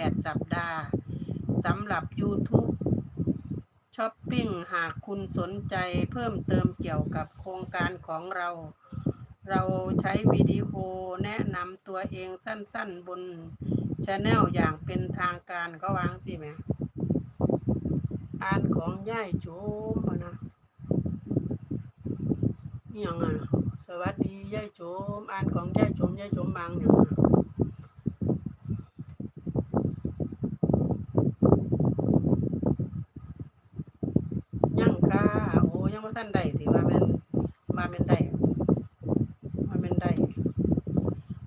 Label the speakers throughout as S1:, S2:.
S1: 8 สัปดาห์สำหรับ YouTube ช้อปปิ้งหากคุณสนใจเพิ่มเติมเกี่ยวกับโครงการของเรา เราใช้วิดีโอแนะนำตัวเองสั้นๆบนช anel อย่างเป็นทางการก็วางสิแหมอ่านของย่ายโจมอะนะยังอะนะสวัสดีย่ายโจมอ่านของย่ายโจมย่ายโจมบางเนี่ยนะยังค่ะโอ้ยังว่าท่านใดถือว่าเป็นมาเป็นใดมาเป็นใด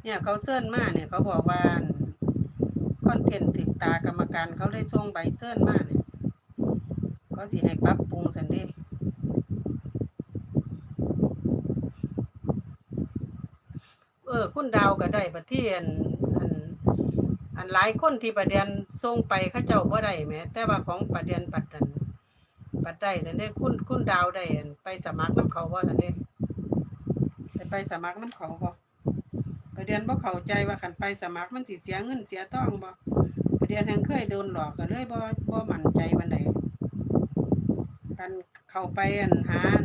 S1: เนี่ยเขาเซิ่นมาเนี่ยเขาบอกว่าคอนเทนต์ถึกตากรรมการเขาได้ส่งใบเซิ่นมาเนี่ยเขาสิให้ปรับปรุงสันเด้เออคุณดาวก็ได้ประเทศอันอันอันหลายคนที่ประเด็นส่งไปเขาเจ้าบ่ได้แหมแต่ว่าของประเด็นปัดนันปัดได้แต่นเด้คุณคุณดาวได้ไปสมัครน้ำเขาบ่ซั่นเด้ไปสมัครน้ำเขาบ่ ประเด็นบ่เข้าใจว่าคันไปสมัครมันสิเสียเงินเสียทองบ่ประเด็นแห่งเคยโดนหลอกก็เลยบ่บ่มั่นใจปานใดกันเข้าไปอันหาน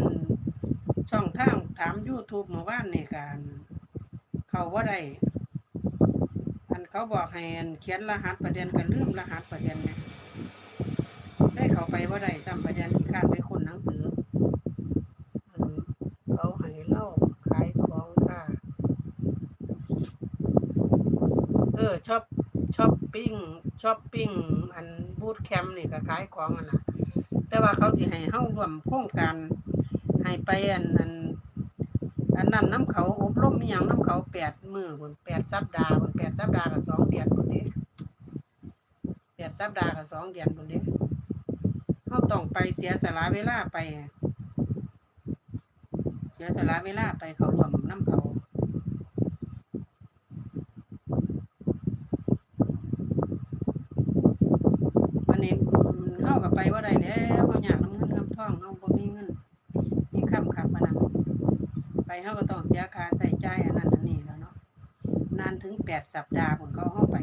S1: ช่องทางถาม YouTube เมื่อวานนี่กันเขาว่าได้อันเขาบอกให้อันเขียนรหัสประเด็นกันลืมรหัสประเด็นเนี่ยได้เขาไปว่าได้จำประเด็นที่คาดไปคนหนังสืออันเขาให้เล่าขายของค่ะ เออชอบช้อปปิ้งช้อปปิ้งอันบูธแคมป์นี่ก็ขายของอันนะแต่ว่าเขาสิให้เฮาร่วมโครงการให้ไปอันอันอันนั้นน้ำเขาอบรมมีหยังน้ำเขาแปดมือบนแปดสัปดาห์บนแปดสัปดาห์กับสองเดือนบนนี้แปดสัปดาห์กับสองเดือนบนนี้เขาต้องไปเสียสละเวลาไป เสียสละเวลาไปเขารวมน้ำเขาวั นนี้เข้ากับไปว่าได้แล้วเขาอยากน้ำเงินน้ำทองเขาบ่มีเงินมีคำขับมานะไปเขาก็ต้องเสียค่าใช้จ่ายอันนั้นอันนี้แล้วเนาะนานถึงแปดสัปดาห์ผมก็เข้าไป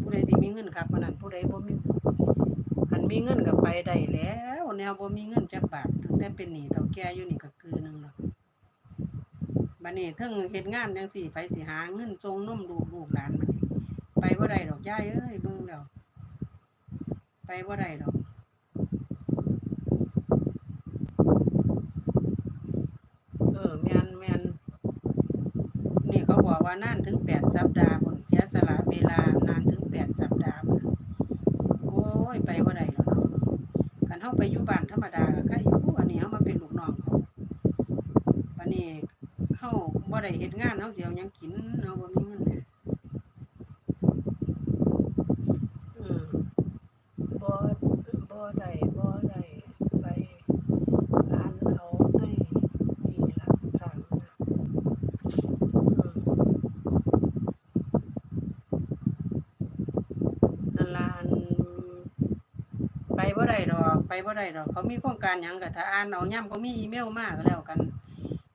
S1: ผู้ใดสิมีเงินครับมันนั้นผู้ใดบ่มีคันมีเงินก็ไปได้แล้วแนวบ่มีเงินจักบาทตั้งแต่เป็นหนี้เฒ่าแก่อยู่นี่ก็คือนึงแล้วบัดนี้เทิงเฮ็ดงานจังซี่ไปสิหาเงินส่งนมลูกลูกหลานบัดนี้ไปบ่ได้ดอกยายเอ้ยเบิ่งแล้ว ไปบ่ได้ดอกเออแมนแมนนี่เขาบอกว่านานถึงแปดสัปดาห์ผลเสียสละเวลานานถึงแปดสัปดาห์พุ่นน่ะโอ้ยไปบ่ได้แล้วเนาะกันเฮาไปอยู่บ้านธรรมดาก็ใครอยู่อันนี้เฮามาเป็นลูกน้องเขาวันนี้เฮาบ่ได้เฮ็ดงานเฮาสิเอาหยังกินเฮาบ่มีเงินแหมเออบ่บ่ได้บ่ได้ไปอ่านเอาในนี่ล่ะทางนะ นั่นล่ะอันไปบ่ได้ดอกไป บ่ได้ดอก เขามีโครงการหยังก็ถ้าอ่านเอาย่ำเขามีอีเมลมาก็แล้วกัน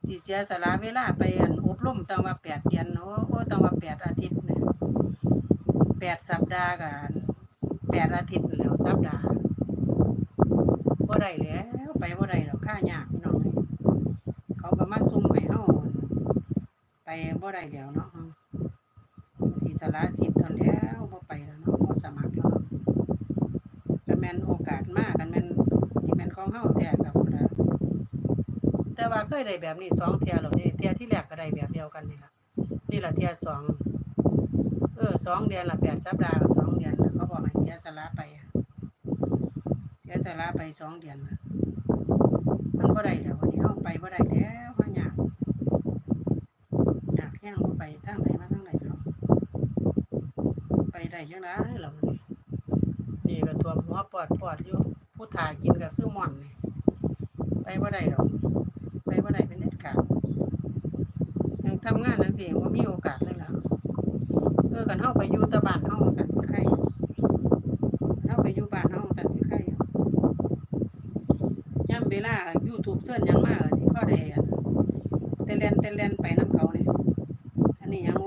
S1: สิเสียสละเวลาไปอันอบรมตั้งว่าแปดเดือนโอ้โอ้ตั้งว่าแปดอาทิตย์เนี่ยแปดสัปดาห์กันแปดอาทิตย์แล้วสัปดาห์บ่ได้แล้วไปบ่ได้ดอกค่ายากพี่น้องเอ้ยเขาก็มาซุ่มให้เฮาไปบ่ได้แล้วเนาะสิสละสิทธิ์ทนแล้วบ่ไปแล้วเนาะบ่สมัครแล้วเนาะกันแม่นโอกาสมากันแม่นสิแม่นของเฮาแท้กับพุ่นล่ะแต่ ว่าเคยได้แบบนี้สองเทียแล้วเด้เทียที่แรกก็ได้แบบเดียวกันนี่ละนี่ละเทียสองเออสองเดือนละแปดสัปดาห์ก็สองเดือนเขาบอกให้เสียสละไปเสียสละไปสองเดือนมันบ่ได้แล้ววันนี้เฮาไปบ่ได้แล้วเฮายากอยากแฮงบ่ไปทางไหนมาทางไหนเนาไปได้ยังไงล่ะมื้อนี้นี่ก็ท่วมหัวปอดปอดอยู่ผู้ถ่ายกินก็คือหม่อนนี่ไปบ่ได้ดอก ไปว่าได้เป็นเน็ดขาดยังทำงานนั่นสิว่ามีโอกาสเลยล่ะเออกันเข้าไปยูตะบานเข้ากันไข่เข้าไปอยู่บ้านเข้ากันไข่ย่ำเบล่ายูทูบเสื้อยังมากสิพ่อได้เตเลนเตเลนไปน้ำเขาเนี่ยอันนี้ยังโ